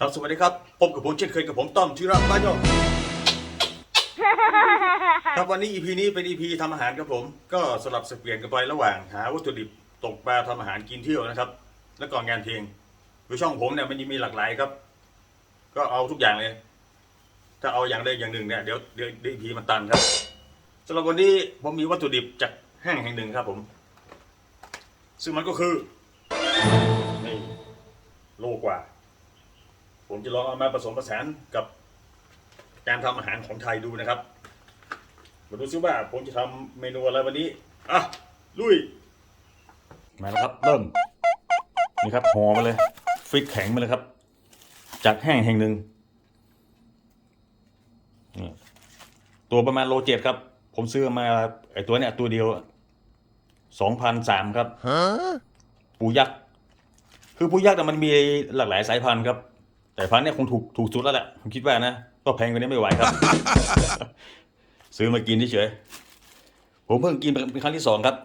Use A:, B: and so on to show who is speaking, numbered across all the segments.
A: ครับสวัสดีครับพบกับผมเช่นเคยกับผมต้อมธีระบ้านยองครับวันนี้ EP นี้เป็น EP ทำอาหารครับผม ก็สลับสับเปลี่ยนกันไประหว่างหาวัตถุดิบตกปลาทำอาหารกินเที่ยวนะครับ แล้วก็งานเพลงคือช่องผมเนี่ยมันยังมีหลากหลายครับ ก็เอาทุกอย่างเลย ถ้าเอาอย่างใดอย่างหนึ่งเนี่ยเดี๋ยวเดี๋ยวเดี๋ยว EP มันตันครับสำหรับวันนี้ผมมีวัตถุดิบจากห้างแห่งหนึ่งครับผม ซึ่งมันก็คือนี่โลกว่า ผมจะลองเอามาผสมผสานกับการทำอาหารของไทยดูนะครับมาดูซิว่าผมจะทำเมนูอะไรวันนี้อะลุยมาแล้วครับเริ่มนี่ครับห่อมาเลยฟิตแข็งมาเลยครับ จากแห้งแห่งหนึ่งนี่ตัวประมาณโลเจ็ดครับ ผมซื้อมาไอตัวเนี้ยตัวเดียวสองพันสามครับปูยักษ์คือปูยักษ์แต่ยมันมีหลากหลายสายพันธุ์ครับ แต่พันธุ์เนี่ยคงถูกถูกสุดแล้วแหละผมคิดว่านะก็แพงกว่านี้ไม่ไหวครับ ซื้อมากินเฉยๆผมเพิ่งกินเป็นครั้งที่สองครับ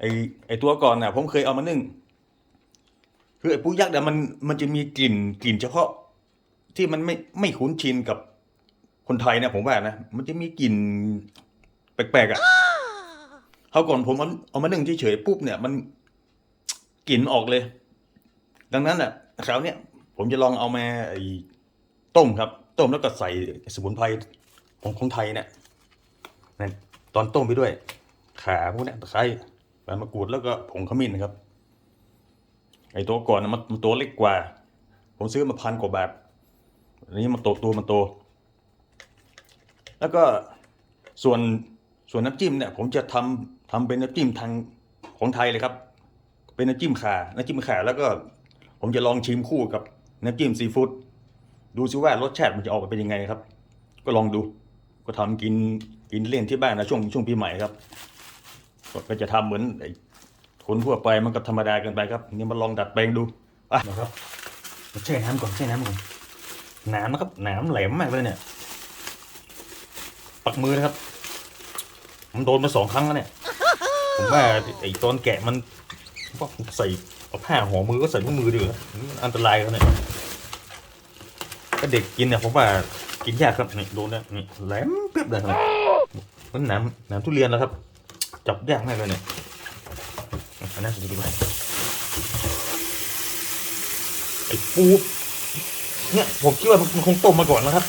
A: ไอไอตัวก่อนน่ะ ผมเคยเอามานึ่งคือไอปูยักษ์เนี่ยมันมันจะมีกลิ่นกลิ่นเฉพาะ ที่มันไม่ไม่คุ้นชินกับคนไทยนะผมว่านะมันจะมีกลิ่นแปลกๆอะเขาวก่อนผมเอาเอามานึ่งเฉยๆปุ๊บเนี่ย มันกลิ่นออกเลย ดังนั้นอะคราวเนี้ย ผมจะลองเอามาต้มครับ ต้มแล้วก็ใส่สมุนไพรของของไทยเนี่ยนั่นตอนต้มไปด้วย ขาพวกนี้ตะไคร้ใบมะกรูดแล้วก็ผงขมิ้นนะครับ ไอ้ตัวก่อนนะมันมันตัวเล็กกว่า ผมซื้อมาพันกว่าบาทอันนี้มันโตตัวมันโต แล้วก็ส่วนส่วนน้ำจิ้มเนี่ยผมจะทำทำเป็นน้ำจิ้มทางของไทยเลยครับ เป็นน้ำจิ้มข่าน้ำจิ้มข่าแล้วก็ผมจะลองชิมคู่กับ น้ำจิ้มซีฟู้ดดูซิว่ารสชาติมันจะออกมาเป็นยังไงครับ ก็ลองดูก็ทำกินกินเล่นที่บ้านนะช่วงช่วงปีใหม่ครับก็จะทำเหมือนไอ้คนทั่วไปมันก็ธรรมดาเกันไปครับนี่มาลองดัดแปลงดูอะนะครับมาแช่น้ำก่อนแช่น้ำก่อนหนามนะครับหนามแหลมมากเลยเนี่ย ปักมือนะครับมันโดนมาสองครั้งแล้วเนี่ยผมว่าไอ้ตอนแกะมันว่าใส่เอาผ้าห่อมือก็ใส่ถุงมือดีกว่าอันตรายครับเนี่ย เด็กกินเนี่ยผมว่ากินยากครับนี่โดนเนี่ยนี่แหลมเปียบเลยครับมันหนามหนามทุเรียนแล้วครับ จับยากมากเลยเนี่ยอันนั้นสุดดีกว่าไอ้ปูเนี่ยผมคิดว่ามันคงต้มมาก่อนนะครับ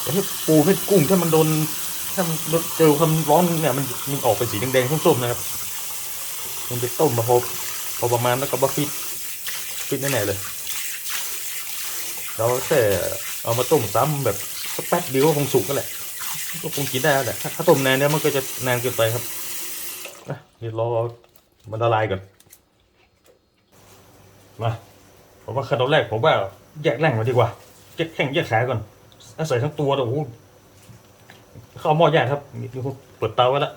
A: แต่ถ้าปูให้กุ้งถ้ามันโดนถ้ามันเจอความร้อนเนี่ยมันมันออกเป็นสีแดงๆส้มๆนะครับ มันไปต้มมาพอพอประมาณแล้วก็บะฟิตฟิตแน่ๆเลย เราแค่เอามาต้มซ้ำแบบสักแป๊บเดียวก็คงสุกก็แหละ ก็คงกินได้แหละถ้าต้มนานเนี่ยมันก็จะนานเกินไปครับอะเดี๋ยวรอมันละลายก่อน มาผมว่าขั้นตอนแรกผมว่าแยกแร่งมาดีกว่าแยกแข้งแยกขาก่อนถ้าใส่ทั้งตัวโอ้โหเข้าหม้อย่างครับมีมีคนเปิดเตาไว้แล้ว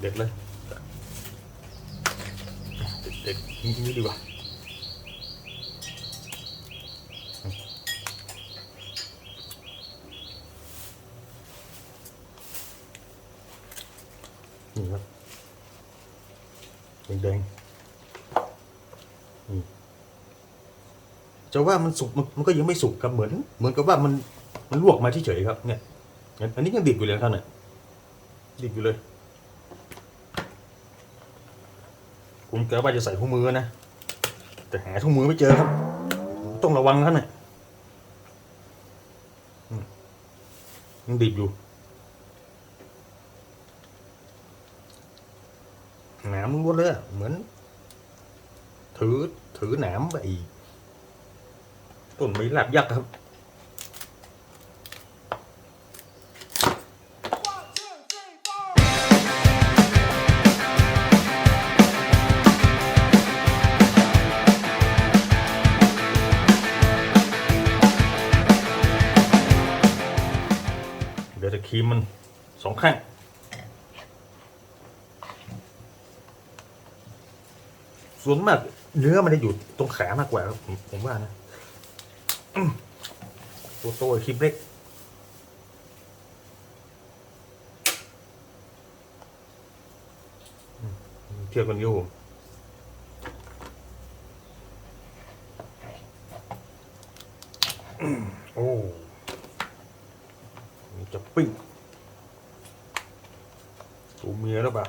A: เด็ดเลยเด็กนี่ดีกว่า นี่ครับแดงๆนี่จะว่ามันสุกมันก็ยังไม่สุกครับเหมือน เหมือนกับว่ามันมันลวกมาเฉยๆครับ เนี่ย อันนี้ยังดิบอยู่เลยครับเนี่ยดิบอยู่เลยผมกะว่าจะใส่ถุงมือนะแต่หาถุงมือไม่เจอครับ ต้องระวังครับเนี่ยยังดิบอยู่ หนามล้วนเลยเหมือน ถือถือหนามไปต้นไม้หลับยักษ์ครับเดี๋ยวจะคีมมันสองข้าง ส่วนมากเนื้อมันจะอยู่ตรงแขามากกว่าครับผมผมว่านะตัวโตครีมเล็กเทียบกันอยู่โอ้จะปิ้งตัวเมียแล้วปะ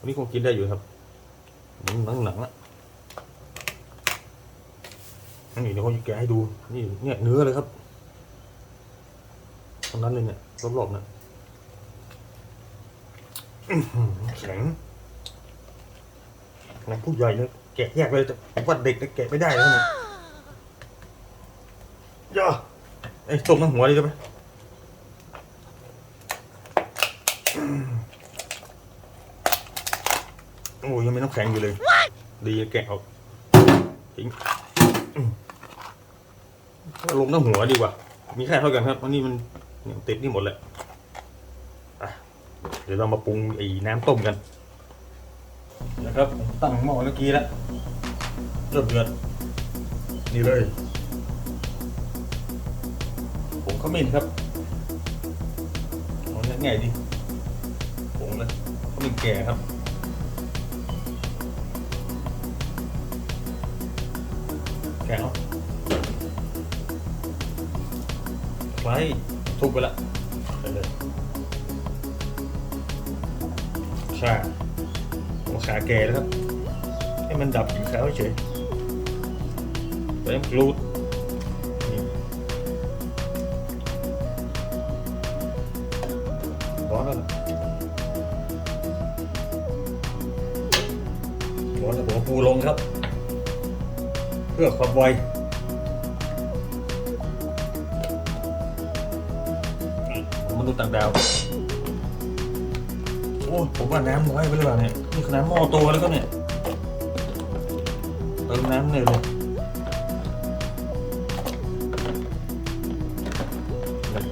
A: วันนี้คงกินได้อยู่ครับหนังหนังหนังละนี่เดี๋ยวเขาจะแกะให้ดู นี่เนี่ยเนื้อเลยครับตรงนั้นเลยเนี่ยรอบๆเนี่ยแข็งนาดผู้ใหญ่เนี่ยแกะแยกเลยแต่ว่าเด็กเนี่ยแกะไม่ได้แล้วเนี่ยย่าไอ้ต้มน้ำหัวดีได้ไหม โอ้ยยังมีน้ำแข็งอยู่เลย ดีแกะออกทิ้งอืมลงน้ำหัวดีกว่า มีแค่เท่ากันครับเพราะนี่มันเนี่ยติดนี่หมดแหละอะเดี๋ยวเรามาปรุงไอ้น้ำต้มกัน นะครับผมตั้งหม้อเมื่อกี้แล้วเริ่มเดือดนี่เลยผมขมิ้นครับเอาง่ายๆดิผงเลยขมิ้นแก่ครับ แก่เนาไว้ทุบไปละไปเลยใช่หัวขาแก่แล้วครับ ให้มันดับกลิ่นคาวเฉยเติมกรูดร้อนแล้วร้อนแล้วผมปูลงครับ พื่อความไวนี่มนุษย์ต่างดาว โอ้ยผมว่าน้ำน้อยไปหรือเปล่าเนี่ย นี่ขนาดหม้อโตแล้วก็เนี่ย เติมน้ำเลยเลย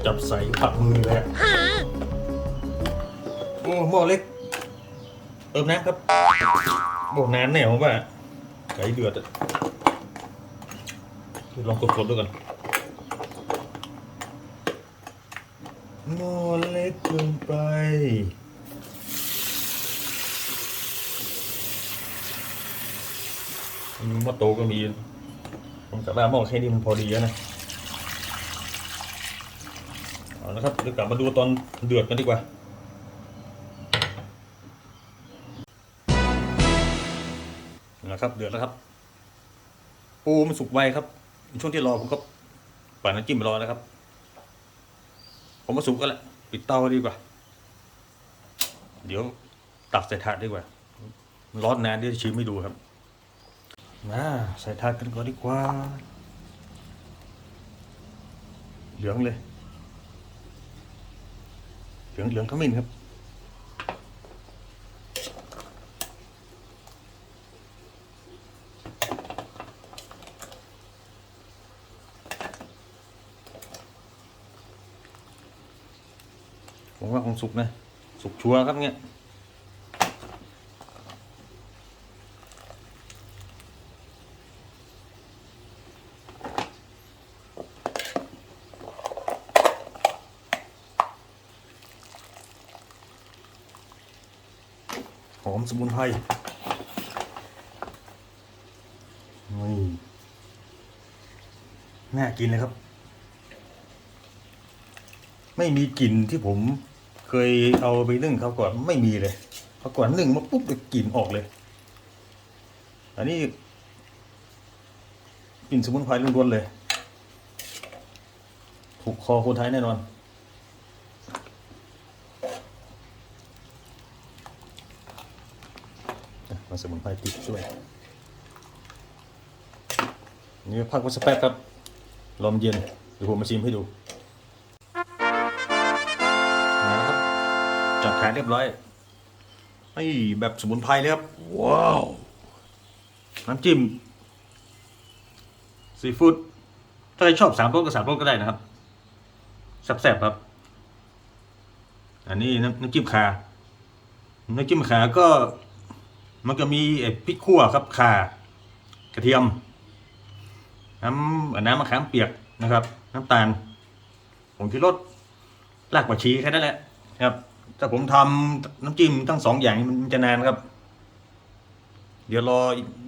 A: จับใส่ผักมือเลยอะโอ้หม้อเล็ก เติมน้ำครับโอ้น้ำเนี่ยผมว่าไก่เดือดอะ ลองกดๆดูกันหม้อเล็กเกินไปอืมหม้อโตก็มี ผมกะว่าหม้อแค่นี้มันพอดีแล้วนะ เอาละครับเดี๋ยวกลับมาดูตอนเดือดกันดีกว่านะครับ เดือดแล้วครับ ปูมันสุกไวครับ ช่วงที่รอผมก็ปั่นน้ำจิ้มรอนะครับ ผมมาสุกก็แล้วปิดเตาดีกว่า เดี๋ยวตักใส่ถาดดีกว่า ร้อนนานเดี๋ยวชิมไม่ดูครับมาใส่ถาดกันก่อนดีกว่า เหลืองเลย เหลืองเหลืองขมิ้นครับ ผมว่าคงสุกนะสุกชัวร์ครับเนี่ยหอมสมุนไพรนี่น่ากินเลยครับ ไม่มีกลิ่นที่ผม เคยเอาไปนึ่งเขาก่อนไม่มีเลยเขาก่อนนึ่งมาปุ๊บเดี๋ยวกลิ่นออกเลย อันนี้กลิ่นสมุนไพรล้วนๆเลย ถูกคอคนไทยแน่นอนมาสมุนไพรติดช่วยนี่พักไว้สักแป๊บครับลมเย็นเดี๋ยวผมมาชิมให้ดู แผนเรียบร้อยไอ้แบบสมุนไพรเลยครับ ว้าว น้ำจิ้ม ซีฟู้ด ถ้าใครชอบสามรสก็สามรสก็ได้นะครับแซ่บๆครับ อันนี้น้ำน้ำจิ้มขาน้ำจิ้มขาก็ มันก็มีไอ้พริกขั่วครับข่ากระเทียม น้ำน้ำมะขามเปียกนะครับ น้ำตาลผงชูรสรากผักชีแค่นั้นแหละครับ ถ้าผมทำน้ำจิ้มทั้งสองอย่างมันจะนานครับ เดี๋ยวรอ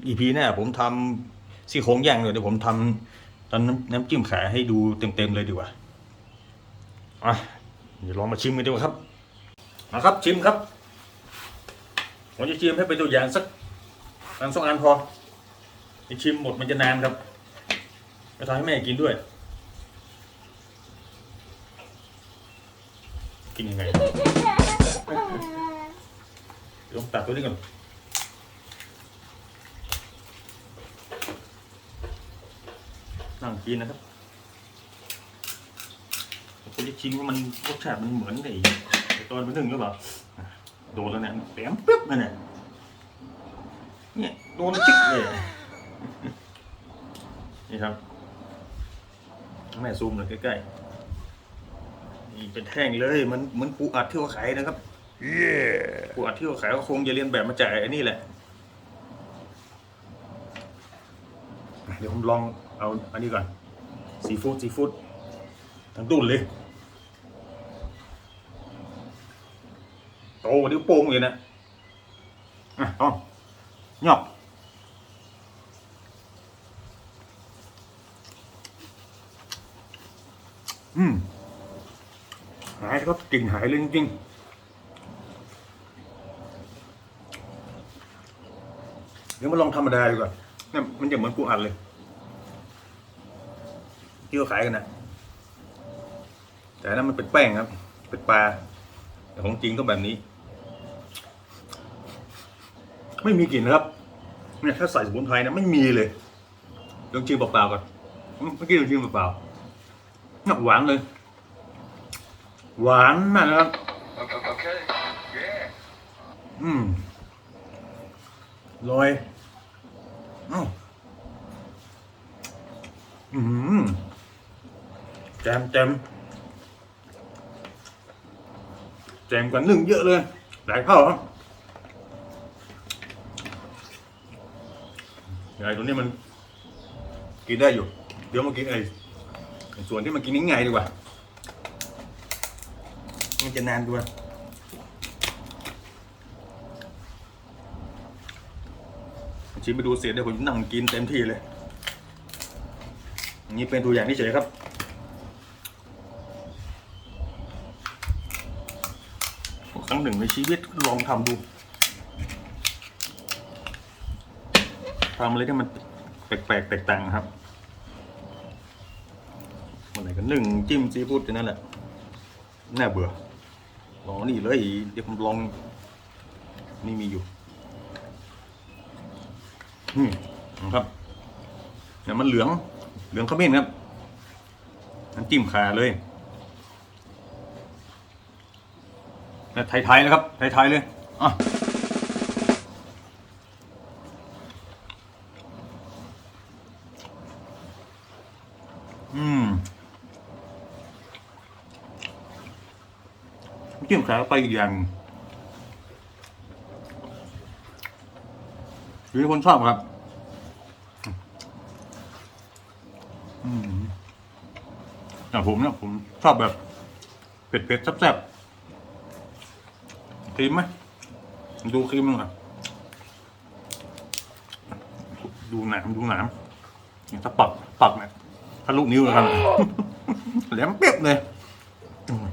A: อีพีหน้าผมทำซี่โครงย่างเลยเดี๋ยวผมทำตอนน้ำน้ำจิ้มขาให้ดูเต็มๆเลยดีกว่าอะเดี๋ยวลองมาชิมกันดีกว่าครับมาครับชิมครับผมจะชิมให้เป็นตัวอย่างสักอันสองอันพอไอชิมหมดมันจะนานครับจะทำให้แม่กินด้วย กินยังไง เดี๋ยวผมตัดตัวนี้ก่อนนั่งกินนะครับผมจะชิมว่ามันรสชาติมันเหมือนไอ้ตอนมันนึ่งหรือเปล่าโดนแล้วเนี่ยแต้มปึ๊บมาเนี่ยเนี่ยโดนจิ๊กเลยนี่ครับแม่ซูมเลยใกล้ๆนี่เป็นแท่งเลยเหมันเหมือนปูอัดที่เขาขายนะครับ ปูอัดที่เขาขายก็คงจะเรียนแบบมาจากไอ้นี่แหละ เดี๋ยวผมลองเอาอันนี้ก่อนซีฟู้ดซีฟู้ดทั้งตุ้นเลย โตเดี๋ยวโป่งเลยนะ อะต้องหยอกอืมหายครับกลิ่นหายเลยจริงๆ เดี๋ยวมาลองธรรมดาดีกว่าเนี่ยมันจะเหมือนปูอัดเลยที่เขาขายกันนะแต่อันนั้นมันเป็นแป้งครับ เป็นปลาแต่ของจริงก็แบบนี้ ไม่มีกลิ่นนะครับเนี่ยถ้าใส่สมุนไพรนะไม่มีเลยลองชิมเปล่าๆก่อนเมื่อกี้ลองชิมเปล่าๆน่าหวานเลย หวานมากนะครับ
B: Okay. Yeah.
A: อืมลอยเอืมแจมแจมแจมกว่านึ่งเยอะเลยหลายเท่าครับไอ้ตัวนี้มันกินได้อยู่ เดี๋ยวมากินไอ้ส่วนที่มันกินง่ายดีกว่า มันจะนานด้วย ชิมไปดูเสร็จเดี๋ยวผมนั่งกินเต็มที่เลยนนี้เป็นตัวอย่างที่เฉยครับ ครั้งหนึ่งในชีวิตลองทำดูทำอะไรที่มันแปลกๆแตกต่างครับวันไหนก็นึ่งจิ้มซีฟู้ดอย่างนั้นแหละ น่าเบื่อลองนี่เลย เดี๋ยวผมลองนี่มีอยู่ อืมนะครับเนี่ยมันเหลือง เหลืองขมิ้นครับน้ำจิ้มขาเลยเนี่ยไทยๆเลยครับ ไทยๆเลยอะอืมจิ้มขาไปอีกอย่าง หรือคนชอบครับอืมอย่างผมเนี่ยผมชอบแบบเผ็ดๆแซ่บๆครีมไหมดูครีมมั้งอะดูหนามดูหนามเนี่ยถ้าปักปักเนี่ยถ้าลูกนิ้วนะครับแหลมเปียบเลยอืม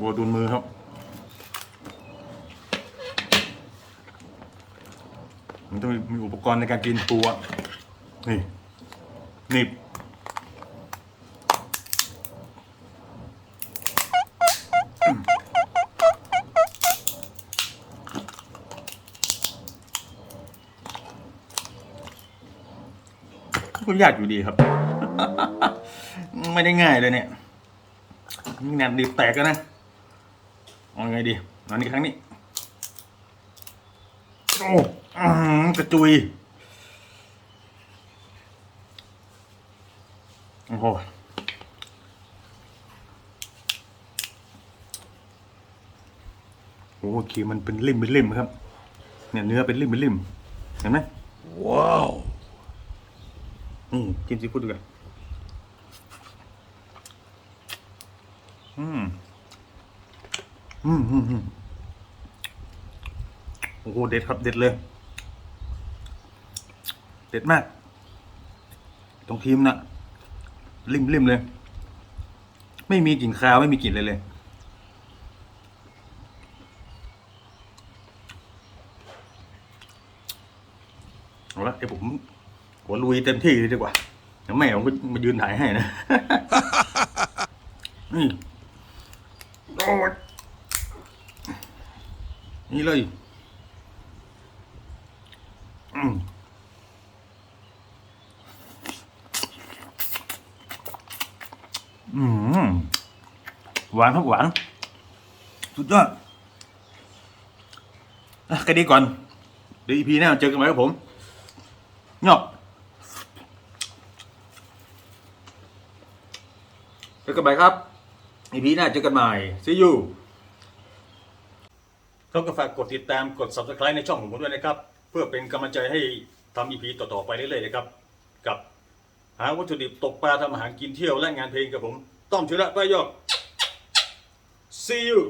A: วัวดุนมือครับ มันต้องมีอุปกรณ์ในการกินปูอะนี่หนี่ก็ยากอยู่ดีครับ ไม่ได้ง่ายเลยเนี่ยนี่แนบดีบแตกแล้วนะเอาไงดีอันนี้ครั้งนี้ โอ้อื้อหือกระจุย โอ้โหโอ้โหครีมมันเป็นริมเป็นริมครับ เนี่ยเนื้อเป็นริมเป็นริมเห็นไหม
B: Wow.
A: นี่จิ้มซีฟู้ดดีกว่าอืมอืมอืมอืมโอ้โหเด็ดครับเด็ดเลย เด็ดมาก ตรงทีมน่ะริมริมเลย ไม่มีกลิ่นคาวไม่มีกลิ่นเลยเลย เอาละเดี๋ยวผมหัวลุยเต็มที่เลยดีกว่าเดี๋ยวแม่ผมก็มายืนถ่ายให้นะนี่โอ้ยนี่เลย อืมหวานครับหวาน สุดยอดอะแค่นี้ก่อน เดี๋ยวอีพีหน้าเจอกันใหม่ครับผมเนาะเจอกันใหม่ครับอีพีหน้าเจอกันใหม่ see you ก็ฝากกดติดตามกด subscribe ในช่องของผมด้วยนะครับ เพื่อเป็นกำลังใจให้ทำอีพีต่อๆไปเรื่อยๆนะครับ กับหาวัตถุดิบตกปลาทำอาหารกินเที่ยวและงานเพลงกับผม ต้อมชุระป้ายยอก see you